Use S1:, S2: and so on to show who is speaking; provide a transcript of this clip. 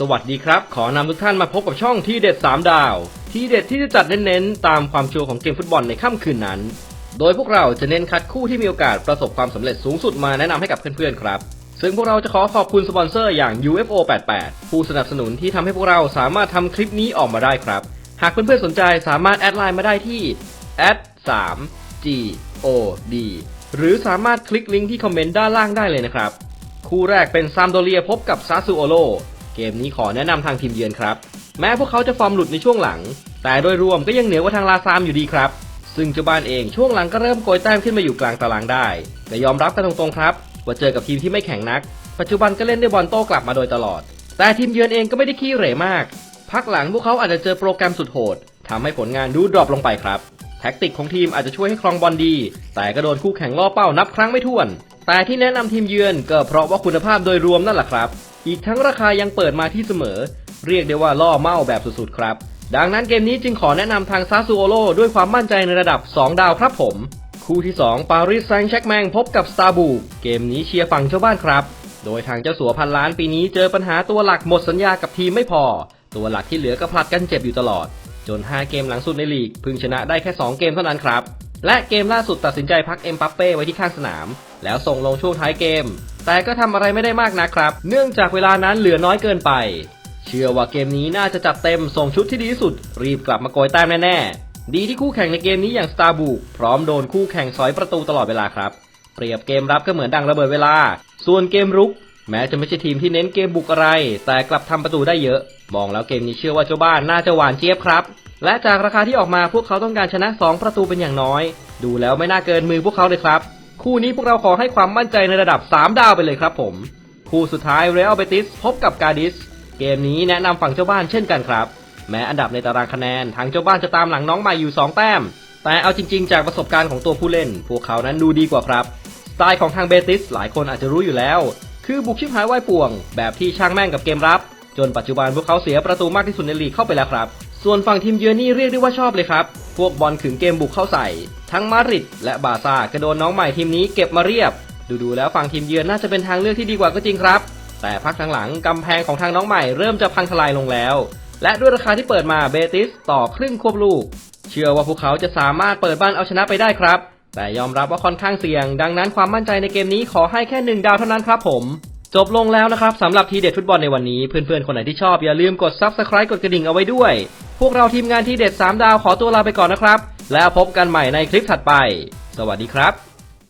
S1: สวัสดีครับ ขอนำทุกท่านมาพบกับช่องทีเด็ด 3 ดาว ทีเด็ดที่จะจัดเน้นๆ ตามความชัวร์ของเกมฟุตบอลในค่ำคืนนั้น โดยพวกเราจะเน้นคัดคู่ที่มีโอกาสประสบความสำเร็จสูงสุดมาแนะนำให้กับเพื่อนๆครับ ซึ่งพวกเราจะขอขอบคุณสปอนเซอร์อย่าง UFO 88ผู้สนับสนุนที่ทำให้พวกเราสามารถทำคลิปนี้ออกมาได้ครับ หากเพื่อนๆสนใจสามารถแอดไลน์มาได้ที่ 3 G O D หรือสามารถคลิกลิงก์ที่คอมเมนต์ด้านล่างได้เลยนะครับ คู่แรกเป็นซามโดเรียพบกับซาซูโอโล เกมนี้ขอแนะนำทางทีมเยือนครับ แม้พวกเขาจะฟอร์มหลุดในช่วงหลัง แต่โดยรวมก็ยังเหนือกว่าทางลาซามอยู่ดีครับ ซึ่งเจ้าบ้านเองช่วงหลังก็เริ่มโกยแต้มขึ้นมาอยู่กลางตารางได้ แต่ยอมรับกันตรงๆครับ ว่าเจอกับทีมที่ไม่แข็งนัก ปัจจุบันก็เล่นได้บอลโต้กลับมาโดยตลอด แต่ทีมเยือนเองก็ไม่ได้ขี้เหร่มาก พักหลังพวกเขาอาจจะเจอโปรแกรมสุดโหดทำให้ผลงานดูดรอปลงไปครับแท็กติกของทีมอาจจะช่วยให้ครองบอลดี แต่ก็โดนคู่แข่งล่อเป้านับครั้งไม่ถ้วน แต่ที่แนะนำทีมเยือนก็เพราะว่าคุณภาพโดยรวมนั่นแหละครับ อีกทั้งราคายังเปิดมาที่เสมอ เรียกได้ว่าล่อเมาแบบสุดๆครับ ดังนั้นเกมนี้จึงขอแนะนำทางซาซูโอโลด้วยความมั่นใจในระดับ 2 ดาวครับผม คู่ที่ 2 ปารีสแซงต์แชร์กแมงพบกับสตาบูเกมนี้เชียร์ฝั่งเจ้าบ้านครับ โดยทางเจ้าสัวพันล้านปีนี้เจอปัญหาตัวหลักหมดสัญญากับทีมไม่พอ ตัวหลักที่เหลือก็ผลัดกันเจ็บอยู่ตลอด จน 5 เกมหลังสุดในลีกพิ่งชนะได้แค่ 2 เกมเท่านั้นครับ และเกมล่าสุดตัดสินใจพักเอ็มปัปเป้ไว้ที่ข้างสนาม แล้วส่งลงช่วงท้ายเกม แต่ก็ทำอะไรไม่ได้มากนะครับ เนื่องจากเวลานั้นเหลือน้อยเกินไป เชื่อว่าเกมนี้น่าจะจัดเต็มส่งชุดที่ดีที่สุด รีบกลับมาโกยแต้มแน่ๆ ดีที่คู่แข่งในเกมนี้อย่างสตาร์บุกพร้อมโดนคู่แข่งสอยประตูตลอดเวลาครับ เปรียบเกมรับก็เหมือนดังระเบิดเวลา ส่วนเกมรุก แม้จะไม่ใช่ทีมที่เน้นเกมบุกอะไร แต่กลับทำประตูได้เยอะ มองแล้วเกมนี้เชื่อว่าเจ้าบ้านน่าจะหวานเจี๊ยบครับ และจากราคาที่ออกมาพวกเขาต้องการชนะ 2 ประตูเป็นอย่างน้อย ดูแล้วไม่น่าเกินมือพวกเขาเลยครับ คู่นี้พวกเราขอให้ความมั่นใจในระดับ 3 ดาวไปเลยครับผม คู่สุดท้ายเรอัลเบติสพบกับกาดิส เกมนี้แนะนำฝั่งเจ้าบ้านเช่นกันครับ แม้อันดับในตารางคะแนนทางเจ้าบ้านจะตามหลังน้องใหม่อยู่ 2 แต้ม แต่เอาจริง ๆ จากประสบการณ์ของตัวผู้เล่น พวกเขานั้นดูดีกว่าครับสไตล์ของทางเบติสหลายคนอาจจะรู้อยู่แล้ว คือบุกชิบหายไหวป่วง แบบที่ช่างแม่งกับเกมรับ จนปัจจุบันพวกเขาเสียประตูมากที่สุดในลีกเข้าไปแล้วครับ ส่วนฝั่งทีมเยือนนี่เรียกได้ว่าชอบเลยครับ พวกบอลขึงเกมบุกเข้าใส่ ทั้งมาดริดและบาซ่าก็โดนน้องใหม่ทีมนี้เก็บมาเรียบ ดูๆแล้วฝั่งทีมเยือนน่าจะเป็นทางเลือกที่ดีกว่าก็จริงครับ แต่พักหลังๆกำแพงของทางน้องใหม่เริ่มจะพังทลายลงแล้ว และด้วยราคาที่เปิดมาเบติสต่อครึ่งควบลูก เชื่อว่าพวกเขาจะสามารถเปิดบ้านเอาชนะไปได้ครับ แต่ยอมรับว่าค่อนข้างเสี่ยง ดังนั้นความมั่นใจในเกมนี้ขอให้แค่หนึ่งดาวเท่านั้นครับผมจบลงแล้วนะครับสำหรับทีเด็ดฟุตบอลในวันนี้ เพื่อนๆ คนไหนที่ชอบอย่าลืมกด Subscribe กดกระดิ่งเอาไว้ด้วย พวกเราทีมงานทีเด็ด 3 ดาวขอตัวลาไปก่อนนะครับ แล้วพบกันใหม่ในคลิปถัดไป สวัสดีครับ